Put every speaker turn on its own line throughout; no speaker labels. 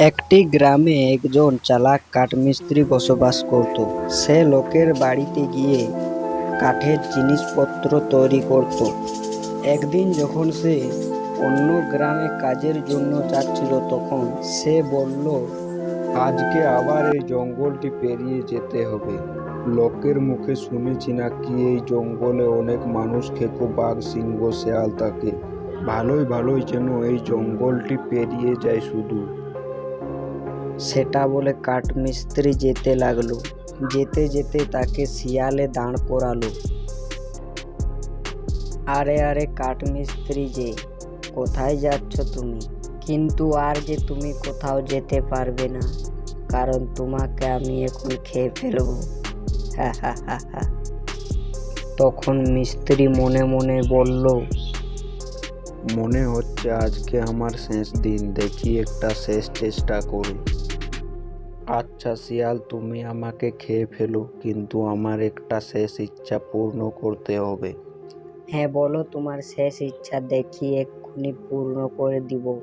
একটি গ্রামে একজন চালাক কাঠমিস্ত্রি বসবাস করত। সে লোকের বাড়িতে গিয়ে কাঠের জিনিসপত্র তৈরি করত। একদিন যখন সে অন্য গ্রামে কাজের জন্য যাচ্ছিল, তখন সে বলল,
আজকে আবার এই জঙ্গলটি পেরিয়ে যেতে হবে। লোকের মুখে শুনেছি নাকি এই জঙ্গলে অনেক মানুষ খেকো, বাঘ, সিংহ, শেয়াল থাকে। ভালোই ভালোই যেন এই জঙ্গলটি পেরিয়ে যায় শুধু।
সেটা বলে কাঠমিস্ত্রি যেতে লাগল। যেতে যেতে তাকে শিয়ালে দাঁড় করালো। আরে আরে কাঠমিস্ত্রি যে, কোথায় যাচ্ছ তুমি? কিন্তু আর যে তুমি কোথাও যেতে পারবে না, কারণ তোমাকে আমি এখন খেয়ে ফেলব। তখন মিস্ত্রি মনে মনে বলল,
মনে হচ্ছে আজকে আমার শেষ দিন, দেখি একটা শেষ চেষ্টা করি। আচ্ছা শিয়াল তুমি আমাকে খেয়ে ফেলো কিন্তু আমার একটা শেষ ইচ্ছা পূর্ণ করতে হবে।
হ্যাঁ বলো তোমার শেষ ইচ্ছা দেখি এক্ষুনি পূর্ণ করে দিব।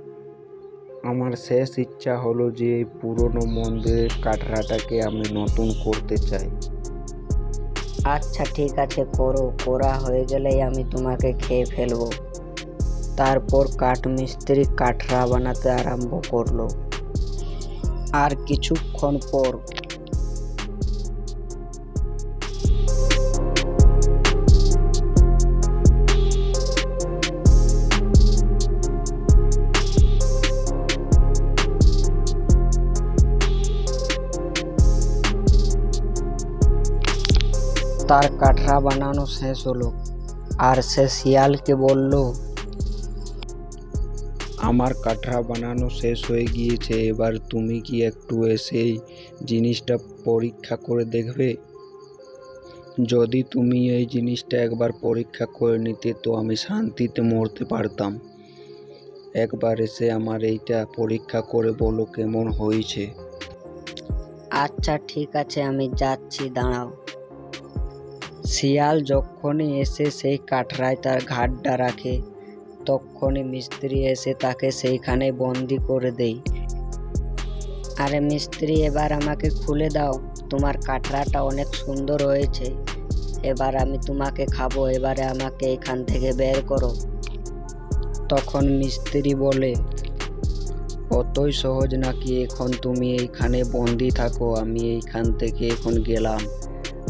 আমার শেষ ইচ্ছা হলো যে এই পুরনো মন্দিরের কাঠরাটাকে আমি নতুন করতে চাই।
আচ্ছা ঠিক আছে করো। করা হয়ে গেলেই আমি তোমাকে খেয়ে ফেলব। তারপর কাঠমিস্ত্রি কাঠরা বানাতে আরম্ভ করল। আর কিছুক্ষণ পর। তার কাঠরা বানানো শেষ হলো। আর সে শিয়ালকে বলল
আমার কাঠরা বানানো শেষ হয়ে গিয়েছে, এবার তুমি কি একটু এসে এই জিনিসটা পরীক্ষা করে দেখবে? যদি তুমি এই জিনিসটা একবার পরীক্ষা করে নিতে, তো আমি শান্তিতে মরতে পারতাম। একবার এসে আমার এইটা পরীক্ষা করে বলো কেমন হয়েছে।
আচ্ছা ঠিক আছে, আমি যাচ্ছি, দাঁড়াও। শিয়াল যখনই এসে সেই কাঠরায় তার ঘাটটা রাখে তখনই মিস্ত্রি এসে তাকে সেইখানে বন্দি করে দেয় আরে মিস্ত্রি, এবার আমাকে খুলে দাও। তোমার কাটরাটা অনেক সুন্দর হয়েছে। এবার আমি তোমাকে খাব। এবারে আমাকে এখান থেকে বের করো। তখন মিস্ত্রি বলে, অতই সহজ নাকি? এখন তুমি এইখানে বন্দি থাকো। আমি এইখান থেকে এখন গেলাম।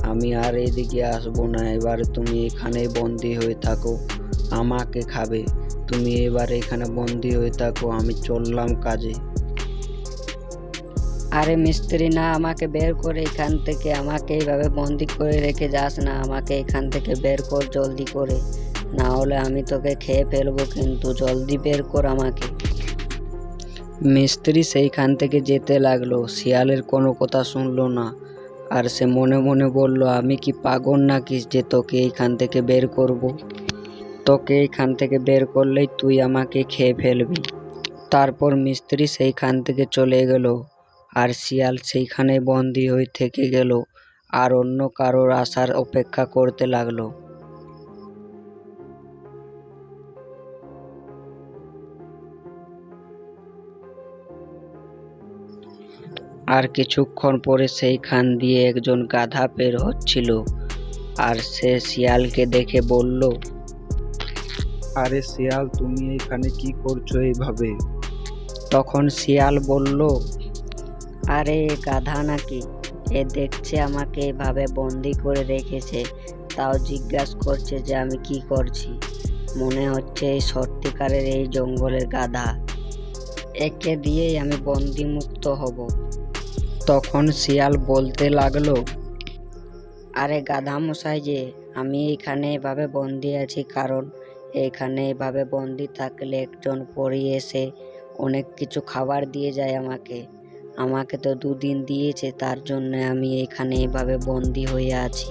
আমি আর এদিকে আসব না। এবার তুমি এখানে বন্দি হয়ে থাকো। আমাকে খাবে। তুমি এবার এখানে বন্দি হয়ে থাকো আমি চললাম কাজে। আরে মিস্ত্রি না আমাকে বের করে এখান থেকে আমাকে এইভাবে বন্দি করে রেখে যাস না আমাকে এখান থেকে বের কর জলদি করে। না হলে আমি তোকে খেয়ে ফেলব কিন্তু জলদি বের কর আমাকে। মিস্ত্রি সেইখান থেকে যেতে লাগল শিয়ালের কোনো কথা শুনলো না। আর সে মনে মনে বলল আমি কি পাগল নাকি যে তোকে এইখান থেকে বের করব। তোকে এইখান থেকে বের করলেই তুই আমাকে খেয়ে ফেলবি। তারপর মিস্ত্রি সেইখান থেকে চলে গেল আর শিয়াল সেইখানে বন্দি হয়ে থেকে গেল আর অন্য কারোর আসার অপেক্ষা করতে লাগল। আর কিছুক্ষণ পরে সেইখান দিয়ে একজন গাধা বের হচ্ছিল আর সে শিয়ালকে দেখে বলল
আরে শিয়াল, তুমি এখানে কি করছ এইভাবে?
তখন শিয়াল বলল, আরে গাধা নাকি? এ দেখছে আমাকে এভাবে বন্দি করে রেখেছে। তাও জিজ্ঞাসা করছে যে আমি কি করছি। মনে হচ্ছে এই সত্যিকারের এই জঙ্গলের গাধা। একে দিয়েই আমি বন্দি মুক্ত হব। তখন শিয়াল বলতে লাগল, আরে গাধা মশাই যে, আমি এখানে এভাবে বন্দি আছি কারণ এখানে এভাবে বন্দি থাকলে একজন পরি এসে অনেক কিছু খাবার দিয়ে যায় আমাকে। আমাকে তো দুদিন দিয়েছে তার জন্য আমি এখানে এভাবে বন্দি হয়ে আছি।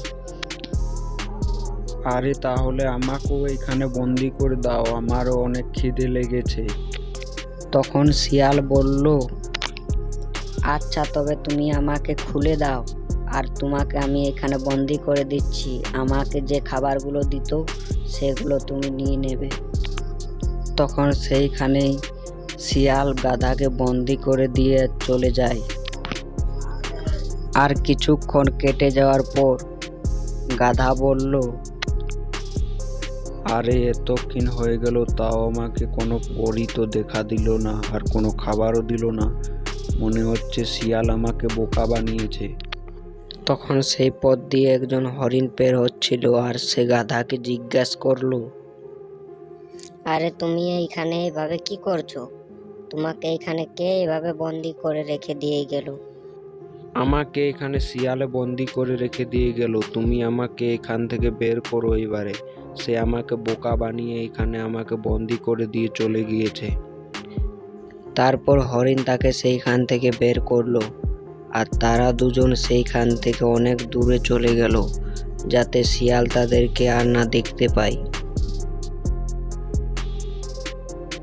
আরে তাহলে আমাকেও এখানে বন্দি করে দাও আমারও অনেক খিদে লেগেছে।
তখন শিয়াল বলল আচ্ছা তবে তুমি আমাকে খুলে দাও। আর তোমাকে আমি এখানে বন্দি করে দিচ্ছি। আমাকে যে খাবারগুলো দিত, সেগুলো তুমি নিয়ে নেবে। তখন সেইখানেই শিয়াল গাধাকে বন্দি করে দিয়ে চলে যায়। আর কিছুক্ষণ কেটে যাওয়ার পর গাধা বলল,
আরে, এতক্ষণ হয়ে গেল, তাও আমাকে কোনো পরি তো দেখা দিল না, আর কোনো খাবারও দিল না। মনে হচ্ছে শিয়াল আমাকে বোকা বানিয়েছে।
তখন সেই পথ দিয়ে একজন হরিণ বের হচ্ছিল আর সে গাধাকে জিজ্ঞাসা করল
আরে তুমি এইখানে এইভাবে কি করছ? তোমাকে এখানে কে এইভাবে বন্দি করে রেখে দিয়ে গেল?
আমাকে এখানে শিয়ালে বন্দি করে রেখে দিয়ে গেল। তুমি আমাকে এখান থেকে বের করো এবারে। সে আমাকে বোকা বানিয়ে এখানে আমাকে বন্দি করে দিয়ে চলে গিয়েছে।
তারপর হরিণ তাকে সেইখান থেকে বের করল। আর তারা দুজন সেইখান থেকে অনেক দূরে চলে গেল, যাতে শিয়াল তাদেরকে আর না দেখতে পায়।